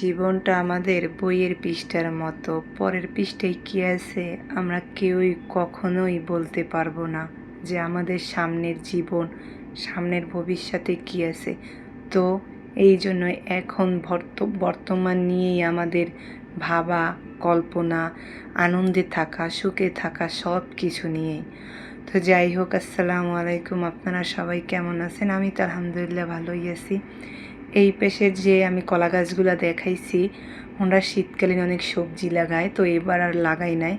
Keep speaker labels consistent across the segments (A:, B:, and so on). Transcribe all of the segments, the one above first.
A: জীবনটা আমাদের বইয়ের পৃষ্ঠার মতো। পরের পৃষ্ঠায় কী আছে, আমরা কেউই কখনোই বলতে পারব না যে আমাদের সামনের জীবন, সামনের ভবিষ্যতে কী আছে। তো এই জন্য এখন বর্তমান নিয়েই আমাদের ভাবা, কল্পনা, আনন্দে থাকা, সুখে থাকা সব কিছু নিয়েই। তো যাই হোক, আসসালামু আলাইকুম। আপনারা সবাই কেমন আছেন? আমি তো আলহামদুলিল্লাহ ভালোই আছি। এই পেশে যে আমি কলা গাছগুলো দেখাইছি, ওনারা শীতকালীন অনেক সবজি লাগায়, তো এবার আর লাগাই নাই।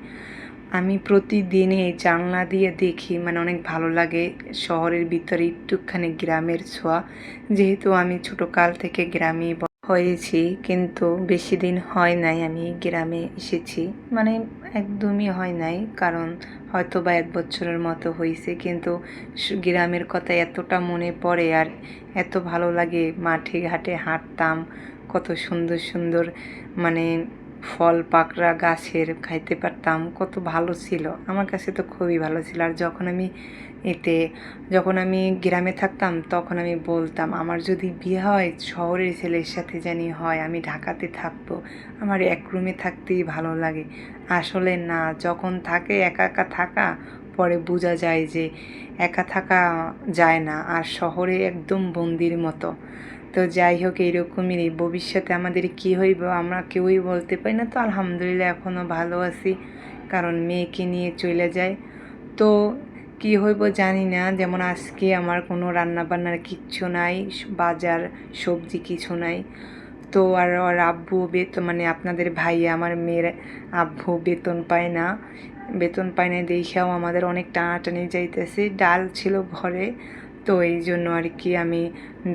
A: আমি প্রতিদিনে জানলা দিয়ে দেখি মানে অনেক ভালো লাগে শহরের ভিতরে একটুখানি গ্রামের ছোঁয়া। যেহেতু আমি ছোটো কাল থেকে গ্রামে হয়েছি, কিন্তু বেশি দিন হয় নাই আমি গ্রামে এসেছি। মানে একদমই হয় নাই, কারণ হয়তো বা এক বছরের মতো হয়েছে, কিন্তু গ্রামের কথা এতটা মনে পড়ে আর এত ভালো লাগে মাঠে ঘাটে হাঁটতাম, কত সুন্দর সুন্দর মানে ফল পাকড়া গাছের খাইতে পারতাম, কত ভালো ছিল। আমার কাছে তো খুবই ভালো ছিল। আর যখন আমি এতে, যখন আমি গ্রামে থাকতাম, তখন আমি বলতাম, আমার যদি বিয়ে হয়, শহরের ছেলের সাথে জানি হয়, আমি ঢাকাতে থাকব। আমার এক রুমে থাকতেই ভালো লাগে। আসলে না, যখন থাকে, একা একা থাকা পরে বোঝা যায় যে একা থাকা যায় না, আর শহরে একদম বন্দির মতো। তো যাই হোক এইরকমই ভবিষ্যতে আমাদের কী হইব, আমরা কেউই বলতে পারি না। তো আলহামদুলিল্লাহ এখনও ভালো আছি। কারণ মেয়েকে নিয়ে চলে যায় তো কী হইব জানি না। যেমন আজকে আমার কোনো রান্না বান্নার কিচ্ছু নাই, বাজার সবজি কিছু নাই। তো আর আব্বু বেতন মানে আপনাদের ভাই আমার মেয়ের আব্বু বেতন পায় না। বেতন পায় না দেখেও আমাদের অনেক টানাটানি যাইতেছে। ডাল ছিল ঘরে, তো এই জন্য আর কি আমি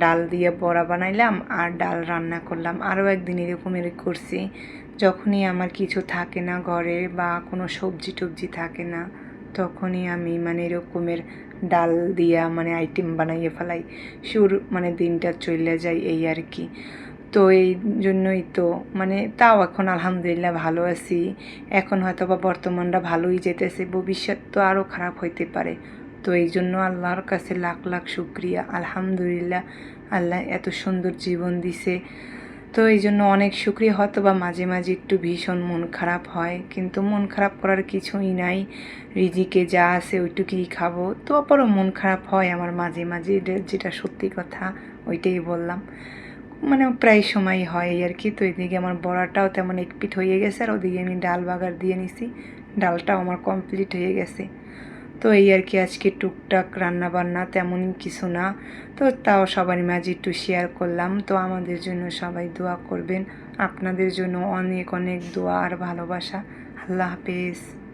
A: ডাল দিয়ে বড়া বানাইলাম আর ডাল রান্না করলাম। আরও একদিন এরকম এরকমের করছি, যখনই আমার কিছু থাকে না ঘরে বা কোনো সবজি টবজি থাকে না, তখনই আমি মানে এরকমের ডাল দিয়া মানে আইটেম বানাইয়ে ফেলাই। সুর মানে দিনটা চলে যায় এই আর কি তো এই জন্যই তো। মানে তাও এখন আলহামদুলিল্লাহ ভালো আছি। এখন হয়তো বা বর্তমানটা ভালোই যেতেছে, ভবিষ্যৎ তো আরও খারাপ হইতে পারে। তো এই জন্য আল্লাহর কাছে লাখ লাখ শুক্রিয়া। আলহামদুলিল্লাহ আল্লাহ এত সুন্দর জীবন দিছে। তো এই জন্য অনেক শুক্রিয়া হয়তো বা মাঝে মাঝে একটু ভীষণ মন খারাপ হয়, কিন্তু মন খারাপ করার কিছুই নাই। রিজিকে যা আছে ওইটুকুই খাব। তো অপরও মন খারাপ হয় আমার মাঝে মাঝে যেটা সত্যি কথা, ওইটাই বললাম। মানে প্রায় সময় হয় আর কি। তো এদিকে আমার বড়াটাও তেমন একপিট হয়ে গেছে আর ওদিকে আমি ডাল বাগার দিয়ে নিছি। ডালটাও আমার কমপ্লিট হয়ে গেছে। তো এই আর কি আজকে টুকটাক রান্না বান্না তেমন কিছু না। তো তাও সবার মাঝে একটু শেয়ার করলাম। তো আমাদের জন্য সবাই দোয়া করবেন। আপনাদের জন্য অনেক অনেক দোয়া আর ভালোবাসা। আল্লাহ হাফেজ।